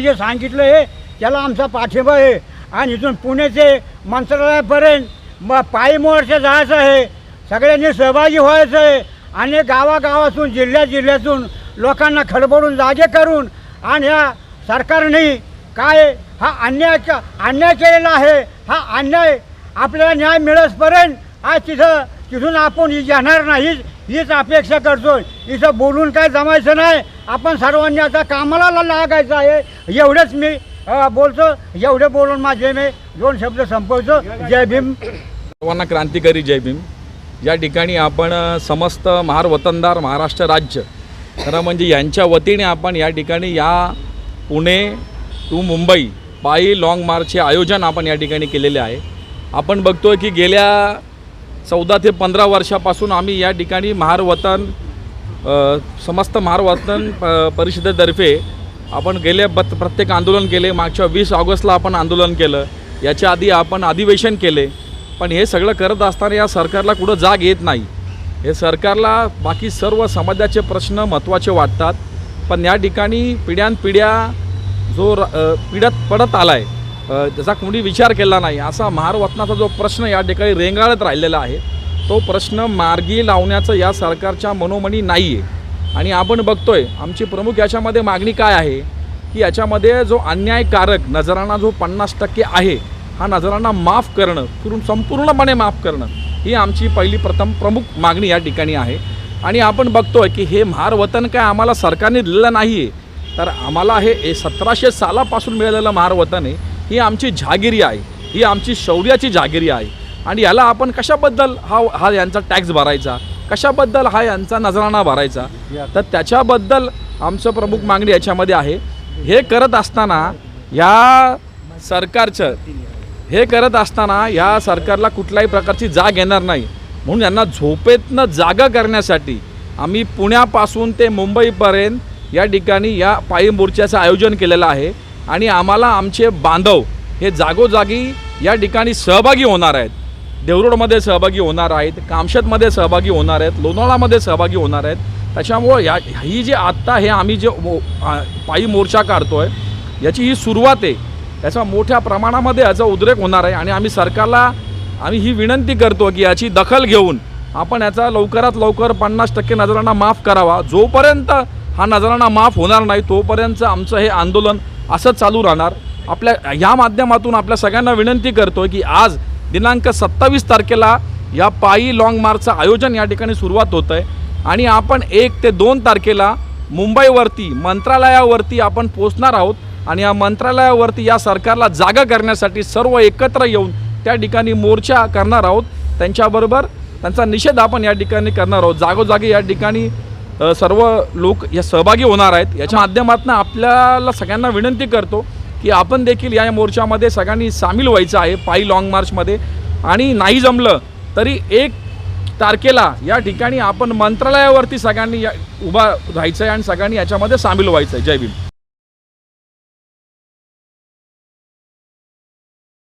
जे सांगितलं आहे त्याला आमचा पाठिंबा आहे. आणि इथून पुणे ते मंत्रालयापर्यंत म पायी मोर्चा जायचं आहे. सगळ्यांनी सहभागी व्हायचं आहे. आणि गावागावातून जिल्ह्या जिल्ह्यातून लोकांना खडबडून जागे करून आणि ह्या सरकारने काय हा अन्याय अन्याय केलेला आहे. हा अन्याय आपल्याला न्याय मिळसपर्यंत आज तिथं तिथून आपण येणार जाणार नाही. हीच अपेक्षा करतो इथं बोलून काय जमायचं नाही. आपण सर्वांनी आता कामाला लागायचं आहे. एवढंच मी बोलतो. एवढे बोलून माझे मी दोन शब्द संपवतो. जय भीम. सर्वांना क्रांतिकारी जय भीम. या ठिकाणी आपण समस्त महार वतनदार महाराष्ट्र राज्य खरं म्हणजे यांच्या वतीने आपण या ठिकाणी या पुणे टू मुंबई पायी लाँग मार्चचे आयोजन आपण या ठिकाणी केलेले आहे. आपण बघतोय की गेल्या चौदा ते पंधरा वर्षापासून आम्ही या ठिकाणी महारवतन समस्त महारवतन प परिषदेतर्फे आपण गेले बत प्रत्येक आंदोलन केले. मागच्या वीस ऑगस्टला आपण आंदोलन केलं. याच्या आधी आपण अधिवेशन केले. पण हे सगळं करत असताना या सरकारला कुठं जाग येत नाही. हे सरकारला बाकी सर्व समाजाचे प्रश्न महत्त्वाचे वाटतात. पण या ठिकाणी पिढ्यानपिढ्या जो र- पिढ्यात पडत आला आहे त्याचा कोणी विचार केला नाही. असा महारवतनाचा जो प्रश्न या ठिकाणी रेंगाळत राहिलेला आहे तो प्रश्न मार्गी लावण्याचं या सरकारच्या मनोमनी नाही आहे आणि आपण बघतोय आमची प्रमुख याच्यामध्ये मागणी काय आहे? की याच्यामध्ये जो अन्यायकारक नजराणा जो पन्नास टक्के आहे हा नजराणा माफ करणं करून संपूर्णपणे माफ करणं ही आमची पहिली प्रथम प्रमुख मागणी या ठिकाणी आहे. आणि आपण बघतोय की हे महारवतन काय आम्हाला सरकारने दिलेलं नाही आहे तर आम्हाला हे सतराशे सालापासून मिळालेलं महारवतन आहे. ही आमची जहागिरी आहे. ही आमची शौर्याची जहागिरी आहे. आणि याला आपण कशाबद्दल हा हा यांचा टॅक्स भरायचा? कशाबद्दल हा यांचा नजराणा भरायचा? तर त्याच्याबद्दल आमचं प्रमुख मागणी याच्यामध्ये आहे. हे करत असताना या सरकारचं हे करत असताना या सरकारला कुठल्याही प्रकारची जाग येणार नाही. म्हणून यांना झोपेतनं जागा करण्यासाठी आम्ही पुण्यापासून ते मुंबईपर्यंत या ठिकाणी या पायी मोर्चाचं आयोजन केलेलं आहे. आणि आम्हाला आमचे बांधव हे जागोजागी या ठिकाणी सहभागी होणार आहेत. देवरोडमध्ये सहभागी होणार आहेत कामशेतमध्ये सहभागी होणार आहेत लोणावळामध्ये सहभागी होणार आहेत. त्याच्यामुळं या ही जी आत्ता हे आम्ही जे मो- पायी मोर्चा काढतो आहे याची ही सुरुवात आहे. याचा मोठ्या प्रमाणामध्ये याचा उद्रेक होणार आहे आणि आम्ही सरकारला आम्ही ही विनंती करतो की याची दखल घेऊन आपण याचा लवकरात लवकर पन्नास टक्के नजरांना माफ करावा. जोपर्यंत हा नजरांना माफ होणार नाही तोपर्यंत आमचं हे आंदोलन असं चालू राहणार. आपल्या ह्या माध्यमातून आपल्या सगळ्यांना विनंती करतो की आज दिनांक सत्तावीस तारखेला या पायी लाँग मार्चचं आयोजन या ठिकाणी सुरुवात होतं आहे आणि आपण एक ते दोन तारखेला मुंबईवरती मंत्रालयावरती आपण पोचणार आहोत. आणि या मंत्रालयावरती या सरकारला जागा करण्यासाठी सर्व एकत्र येऊन त्या ठिकाणी मोर्चा करणार आहोत. त्यांच्याबरोबर त्यांचा निषेध आपण या ठिकाणी करणार आहोत. जागोजागी या ठिकाणी सर्व लोक या सहभागी होणार आहेत. याच्या माध्यमातून आपल्याला सगळ्यांना विनंती करतो की आपण देखील या मोर्चामध्ये सगळ्यांनी सामील व्हायचं आहे पायी लाँग मार्चमध्ये आणि नाही जमलं तरी एक तारखेला या ठिकाणी आपण मंत्रालयावरती सगळ्यांनी या उभा राहायचं आहे आणि सगळ्यांनी याच्यामध्ये सामील व्हायचं आहे जय भीम.